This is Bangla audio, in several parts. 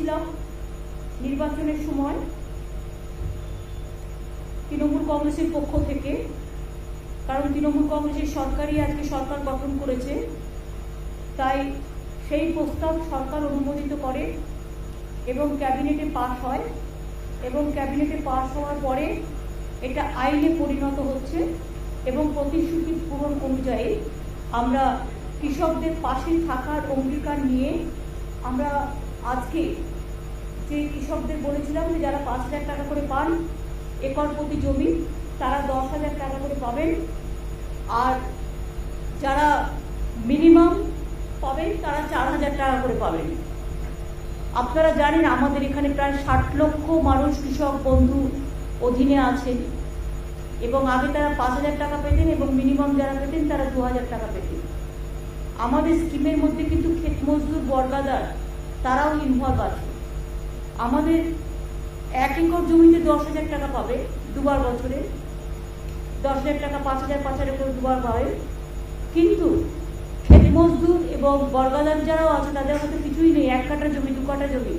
দিয়েছিলাম নির্বাচনের সময় তৃণমূল কংগ্রেসের পক্ষ থেকে, কারণ তৃণমূল কংগ্রেসের সরকারই আজকে সরকার গঠন করেছে। তাই সেই প্রস্তাব সরকার অনুমোদিত করে এবং ক্যাবিনেটে পাশ হয় এবং ক্যাবিনেটে পাশ হওয়ার পরে এটা আইনে পরিণত হচ্ছে এবং প্রতিশ্রুতি পূরণ অনুযায়ী আমরা কৃষকদের পাশে থাকার অঙ্গীকার নিয়ে আমরা আজকে যে কৃষকদের বলেছিলাম যে যারা পাঁচ হাজার টাকা করে পান, একর প্রতি জমি, তারা দশ হাজার টাকা করে পাবেন। আর যারা মিনিমাম পাবেন, তারা চার হাজার টাকা করে পাবেন। আপনারা জানেন, আমাদের এখানে প্রায় ষাট লক্ষ মানুষ কৃষক বন্ধু অধীনে আছেন এবং আগে তারা পাঁচ হাজার টাকা পেতেন এবং মিনিমাম যারা পেতেন, তারা দু হাজার টাকা পেতেন। আমাদের স্কিমের মধ্যে কিন্তু ক্ষেত মজদুর, বর্গাদার, তারাও ইনভলভ আছে। আমাদের এক একর জমিতে দশ হাজার টাকা পাবে দুবার বছরে। দশ হাজার টাকা, পাঁচ হাজার পাঁচ হাজার করে দুবার পাবে। কিন্তু ক্ষেত মজদুর এবং বর্গাদার যারাও আছে, তাদের হাতে কিছুই নেই। এক কাটা জমি, দু কাটা জমি।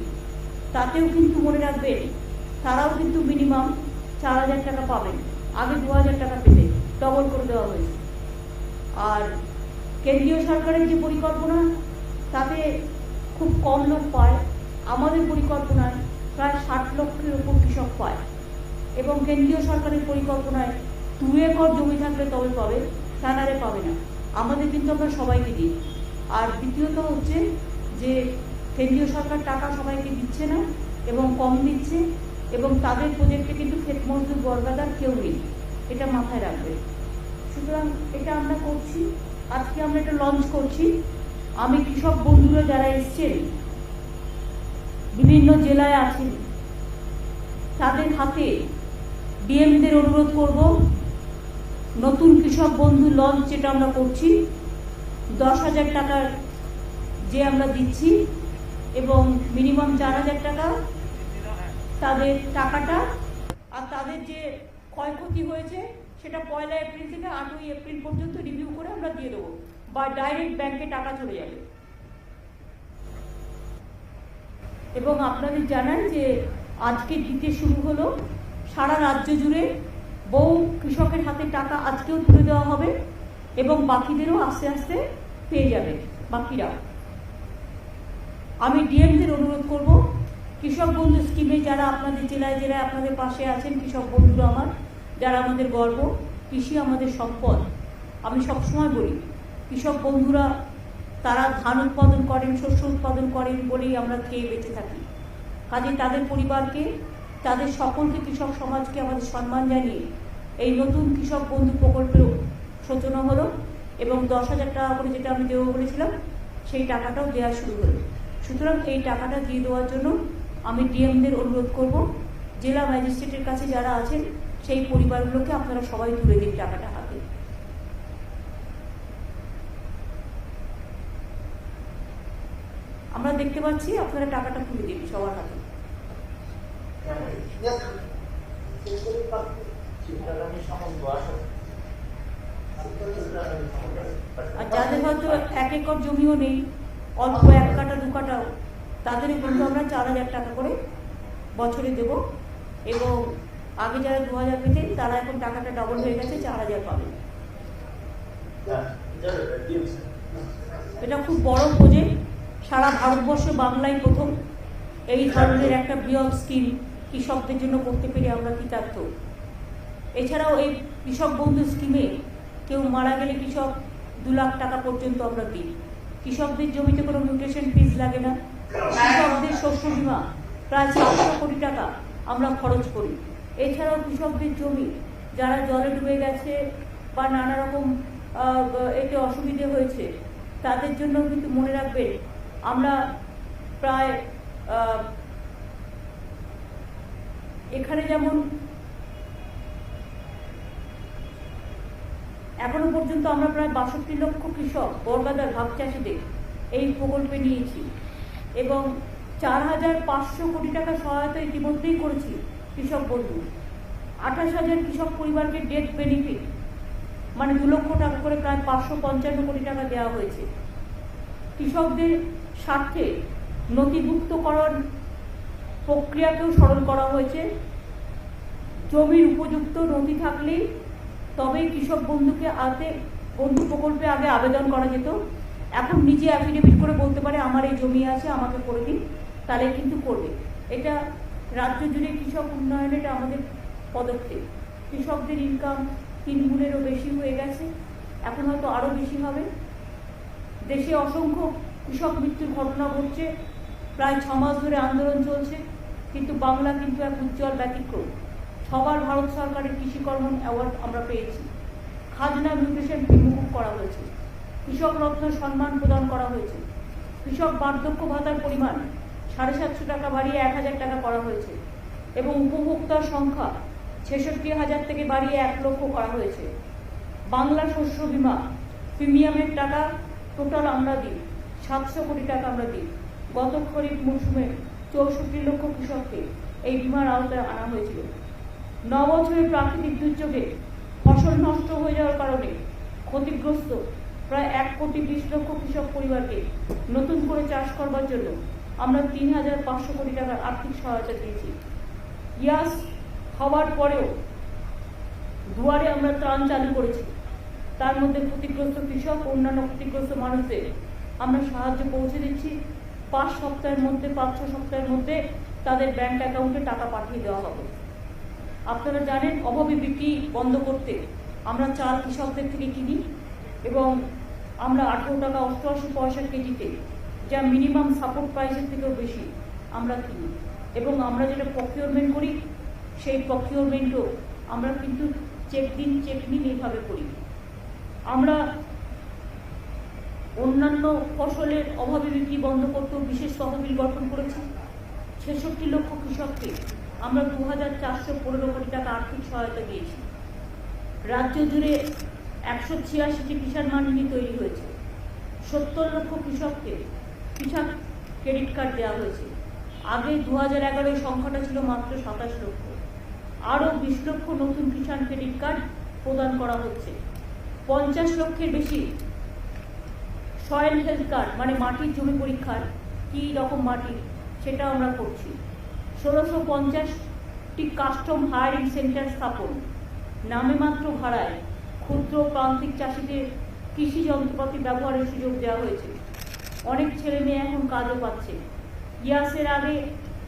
তাতেও কিন্তু মনে রাখবেন, তারাও কিন্তু মিনিমাম চার হাজার টাকা পাবেন। আগে দু হাজার টাকা পেতে ডবল করে দেওয়া হয়েছে। আর কেন্দ্রীয় সরকারের যে পরিকল্পনা, তাতে খুব কম লোক পায়। আমাদের পরিকল্পনায় প্রায় ষাট লক্ষের উপর কৃষক পায়। এবং কেন্দ্রীয় সরকারের পরিকল্পনায় দু একর জমি থাকলে তবে পাবে, তা নাহলে পাবে না। আমাদের কিন্তু আমরা সবাইকে দিই। আর দ্বিতীয়ত হচ্ছে যে কেন্দ্রীয় সরকার টাকা সবাইকে দিচ্ছে না এবং কম দিচ্ছে এবং তাদের প্রজেক্টে কিন্তু ক্ষেত মজদুর বর্গাদার কেউ নেই। এটা মাথায় রাখবে। সুতরাং এটা আমরা করছি। আজকে আমরা এটা লঞ্চ করছি। আমি কৃষক বন্ধুরা যারা এসছেন বিভিন্ন জেলায় আছেন তাদের হাতে ডিএমদের অনুরোধ করব, নতুন কৃষক বন্ধু লঞ্চ যেটা আমরা করছি, দশ হাজার টাকার যে আমরা দিচ্ছি এবং মিনিমাম চার হাজার টাকা তাদের টাকাটা আর তাদের যে ক্ষয়ক্ষতি হয়েছে সেটা পয়লা এপ্রিল থেকে আটই এপ্রিল পর্যন্ত রিভিউ করে আমরা দিয়ে দেবো। বা ডাইরেক্ট ব্যাংকে টাকা চলে যাবে। এবং আপনাদের জানান যে আজকে দিতে শুরু হলো সারা রাজ্য জুড়ে বহু কৃষকের হাতে টাকা আজকেও তুলে দেওয়া হবে এবং বাকিদেরও আস্তে আস্তে পেয়ে যাবে, বাকিরা। আমি ডিএমদের অনুরোধ করব, কৃষক বন্ধু স্কিমে যারা আপনাদের জেলায় জেলায় আপনাদের পাশে আছেন, কৃষক বন্ধুরা আমার, যারা আমাদের গর্ব, কৃষি আমাদের সম্পদ। আমি সবসময় বলি, কৃষক বন্ধুরা তারা ধান উৎপাদন করেন, শস্য উৎপাদন করেন বলেই আমরা খেয়ে বেঁচে থাকি। কাজে তাদের পরিবারকে, তাদের সকলকে কৃষক সমাজকে আমাদের সম্মান জানিয়ে এই নতুন কৃষক বন্ধু প্রকল্পের সূচনা হলো এবং দশ হাজার টাকা করে যেটা আমি দেবো বলেছিলাম, সেই টাকাটাও দেওয়া শুরু হলো। সুতরাং এই টাকাটা দিয়ে দেওয়ার জন্য আমি ডিএমদের অনুরোধ করব, জেলা ম্যাজিস্ট্রেটের কাছে যারা আছেন, সেই পরিবারগুলোকে আপনারা সবাই তুলে দিন টাকাটা হাতে আমরা দেখতে পাচ্ছি আপনারা টাকাটা তুলে দিন সবার হাতে। আর যাদের হয়তো এক একর জমিও নেই অল্প এক কাটা দু কাটাও তাদের কিন্তু আমরা চার হাজার টাকা করে বছরে দেব। এবং আগে যারা দু হাজার পেতেন তারা এখন টাকাটা ডবল হয়ে গেছে চার হাজার পাবে এটা খুব বড় প্রজেক্ট সারা ভারতবর্ষ বাংলায় প্রথম এই ধরনের একটা বৃহৎ স্কিম কৃষকদের জন্য করতে পেরে আমরা কৃতার্থ। এছাড়াও এই কৃষক বন্ধু স্কিমে কেউ মারা গেলে কৃষক দু লাখ টাকা পর্যন্ত আমরা দিই। কৃষকদের জমিতে কোনো মিউটেশন ফিজ লাগে না। কৃষকদের শস্য বীমা প্রায় সাতশো কোটি টাকা আমরা খরচ করি। এছাড়াও কৃষকদের জমি যারা জলে ডুবে গেছে বা নানা রকম এতে অসুবিধে হয়েছে, তাদের জন্য কিন্তু মনে রাখবেন আমরা প্রায় এখানে যেমন এখনও পর্যন্ত আমরা প্রায় বাষট্টি লক্ষ কৃষক বরগাদার ভাগ চাষিদের এই প্রকল্পে নিয়েছি এবং চার হাজার পাঁচশো কোটি টাকা সহায়তা ইতিমধ্যেই করেছি কৃষক বন্ধু। আঠাশ হাজার কৃষক পরিবারকে ডেট বেনিফিট মানে দু লক্ষ টাকা করে প্রায় পাঁচশো পঞ্চান্ন কোটি টাকা দেওয়া হয়েছে। কৃষকদের স্বার্থে নথিভুক্তকরণ প্রক্রিয়াকেও সরল করা হয়েছে। জমির উপযুক্ত নথি থাকলেই তবেই কৃষক বন্ধুকে আগে বন্ধু প্রকল্পে আগে আবেদন করা যেত। এখন নিজে অ্যাফিডেভিট করে বলতে পারে, আমার এই জমি আছে, আমাকে করে দিন। তাহলে কিন্তু করবে। এটা রাজ্য জুড়ে কৃষক উন্নয়নের এটা আমাদের পদক্ষেপ। কৃষকদের ইনকাম তিন গুণেরও বেশি হয়ে গেছে। এখন হয়তো আরও বেশি হবে। দেশে অসংখ্য কৃষক মৃত্যুর ঘটনা ঘটছে। প্রায় ছ মাস ধরে আন্দোলন চলছে, কিন্তু বাংলা কিন্তু এক উজ্জ্বল ব্যতিক্রম। সবার ভারত সরকারের কৃষি কর্ম অ্যাওয়ার্ড আমরা পেয়েছি। খাজনা মিউটেশন বিমুখ করা হয়েছে। কৃষক রত্ন সম্মান প্রদান করা হয়েছে। কৃষক বার্ধক্য ভাতার পরিমাণ সাড়ে সাতশো টাকা বাড়িয়ে এক হাজার টাকা করা হয়েছে এবং উপভোক্তার সংখ্যা ছেষট্টি হাজার থেকে বাড়িয়ে এক লক্ষ করা হয়েছে। বাংলা শস্য বীমা প্রিমিয়ামের টাকা টোটাল আমরা দিই। সাতশো কোটি টাকা আমরা দিই। গত খরিফ মৌসুমে চৌষট্টি লক্ষ কৃষককে এই বিমার আওতায় আনা হয়েছিল। ন বছরের প্রাকৃতিক দুর্যোগে ফসল নষ্ট হয়ে যাওয়ার কারণে ক্ষতিগ্রস্ত প্রায় এক কোটি বিশ লক্ষ কৃষক পরিবারকে নতুন করে চাষ করবার জন্য আমরা তিন হাজার পাঁচশো কোটি টাকার আর্থিক সহায়তা দিয়েছি। ইয়াস হওয়ার পরেও দুয়ারে আমরা ত্রাণ চালু করেছি। তার মধ্যে ক্ষতিগ্রস্ত কৃষক অন্যান্য ক্ষতিগ্রস্ত মানুষদের আমরা সাহায্য পৌঁছে দিচ্ছি। পাঁচ সপ্তাহের মধ্যে, পাঁচ ছ সপ্তাহের মধ্যে তাদের ব্যাংক অ্যাকাউন্টে টাকা পাঠিয়ে দেওয়া হবে। আপনারা জানেন, অভাবে বিক্রি বন্ধ করতে আমরা চাল কৃষকদের থেকে কিনি এবং আমরা আঠেরো টাকা অষ্টআশি পয়সা কেজিতে যা মিনিমাম সাপোর্ট প্রাইসের থেকেও বেশি আমরা কিনি। এবং আমরা যেটা প্রকিউরমেন্ট করি, সেই প্রকিউরমেন্টও আমরা কিন্তু চেক দিন চেক নিন এইভাবে করি। আমরা অন্যান্য ফসলের অভাবে বিক্রি বন্ধ করতেও বিশেষ তহবিল গঠন করেছি ছেষট্টি লক্ষ কৃষককে। আমরা দু হাজার চারশো পনেরো কোটি টাকা আর্থিক সহায়তা দিয়েছি রাজ্য জুড়ে একশো ছিয়াশিটি কিষাণ মান্ডি তৈরি হয়েছে। সত্তর লক্ষ কৃষককে কৃষক ক্রেডিট কার্ড দেওয়া হয়েছে। আগে দু হাজার এগারোয় সংখ্যাটা ছিল মাত্র সাতাশ লক্ষ। আরও বিশ লক্ষ নতুন কিষাণ ক্রেডিট কার্ড প্রদান করা হচ্ছে। পঞ্চাশ লক্ষের বেশি সয়েল হেলথ কার্ড মানে মাটির জমি পরীক্ষার কী রকম মাটি সেটা আমরা করছি। ষোলোশো পঞ্চাশটি কাস্টম হায়ারিং সেন্টার স্থাপন। নামে মাত্র ভাড়ায় ক্ষুদ্র প্রান্তিক চাষিদের কৃষি যন্ত্রপাতি ব্যবহারের সুযোগ দেওয়া হয়েছে। অনেক ছেলে মেয়ে এখন কাজও পাচ্ছে। ইয়াসের আগে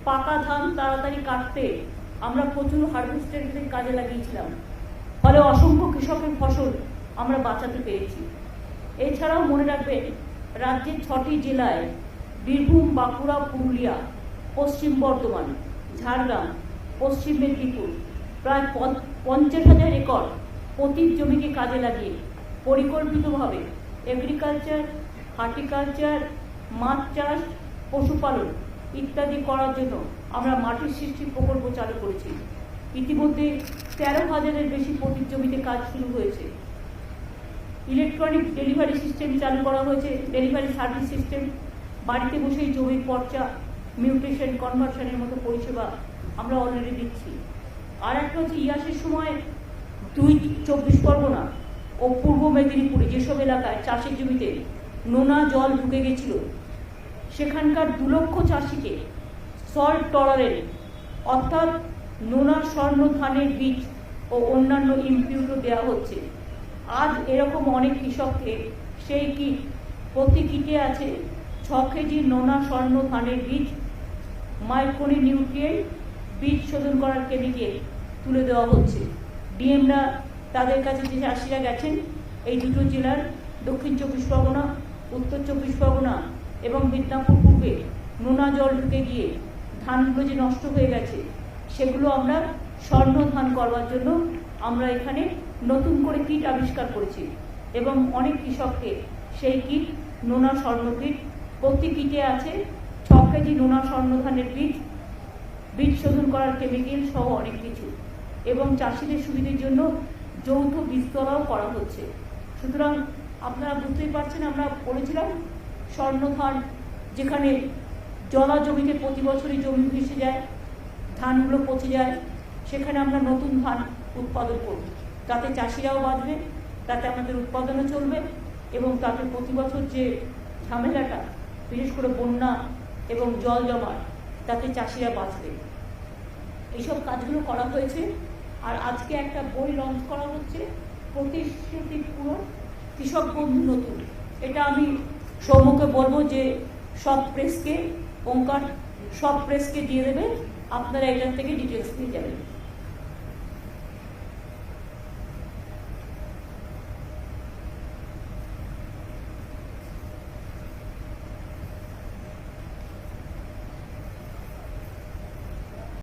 পাকা ধান তাড়াতাড়ি কাটতে আমরা প্রচুর হারভেস্টের কাজে লাগিয়েছিলাম। ফলে অসংখ্য কৃষকের ফসল আমরা বাঁচাতে পেরেছি। এছাড়াও মনে রাখবেন, রাজ্যের ছটি জেলায় বীরভূম, বাঁকুড়া, পুরুলিয়া, পশ্চিম বর্ধমান, ঝাড়গ্রাম, পশ্চিম মেদিনীপুর, প্রায় পঞ্চ- পঞ্চাশ হাজার একর পতিত জমিকে কাজে লাগিয়ে পরিকল্পিতভাবে এগ্রিকালচার হর্টিকালচার মাছ চাষ, পশুপালন ইত্যাদি করার জন্য আমরা মাটির সৃষ্টি প্রকল্প চালু করেছি। ইতিমধ্যে তেরো হাজারের বেশি পতিত জমিতে কাজ শুরু হয়েছে। ইলেকট্রনিক ডেলিভারি সিস্টেম চালু করা হয়েছে, ডেলিভারি সার্ভিস সিস্টেম, বাড়িতে বসেই জমির পর্চা, মিউটেশন কনভার্সনের মতো পরিষেবা আমরা অলরেডি দিচ্ছি। আর একটা হচ্ছে ইয়াসের সময় দুই চব্বিশ পরগনা ও পূর্ব মেদিনীপুরে যেসব এলাকায় চাষের জমিতে নোনা জল ঢুকে গেছিল, সেখানকার দু লক্ষ চাষিকে সল্ট টলারেন্ট অর্থাৎ নোনা স্বর্ণ ধানের বীজ ও অন্যান্য ইম্পিউরও দেওয়া হচ্ছে। আজ এরকম অনেক কৃষককে সেই কিট প্রতি কিটে আছে ছ কেজি নোনা স্বর্ণ ধানের বীজ, মাইক্রোনি নিউট্রিয়েন্ট, বীজ শোধন করার কেমিক্যাল তুলে দেওয়া হচ্ছে। ডিএমরা তাদের কাছে যে চাষিরা গেছেন, এই দুটো জেলার দক্ষিণ চব্বিশ পরগনা, উত্তর চব্বিশ পরগনা এবং মিদনাপুর পূর্বে নোনা জল ঢুকে গিয়ে ধানগুলো যে নষ্ট হয়ে গেছে, সেগুলো আমরা স্বর্ণ ধান করবার জন্য আমরা এখানে নতুন করে কিট আবিষ্কার করেছি এবং অনেক কৃষককে সেই কিট, নোনা স্বর্ণ কিট, প্রতি কিটে আছে ছ কেজি নোনা স্বর্ণ ধানের বীজ বীজ শোধন করার কেমিক্যাল সহ অনেক কিছু এবং চাষিদের সুবিধের জন্য যৌথ বীজতলাও করা হচ্ছে। সুতরাং আপনারা বুঝতেই পারছেন, আমরা বলেছিলাম স্বর্ণ ধান যেখানে জলা জমিতে প্রতি বছরই জমি ভেসে যায়, ধানগুলো পচে যায়, সেখানে আমরা নতুন ধান উৎপাদন করব। তাতে চাষিরাও বাঁচবে তাতে আমাদের উৎপাদনও চলবে এবং তাতে প্রতি বছর যে ঝামেলাটা, বিশেষ করে বন্যা এবং জল জমার তাতে চাষিরা বাঁচবে। এইসব কাজগুলো করা হয়েছে আর আজকে একটা বই লঞ্চ করা হচ্ছে প্রতিশ্রুতি পূরণ, কৃষক বন্ধু নতুন। এটা আমি সৌম্যকে বলব যে সব প্রেসকে ওঙ্কার সব প্রেসকে দিয়ে দেবে, আপনারা এটার থেকে ডিটেলস নিয়ে যাবেন।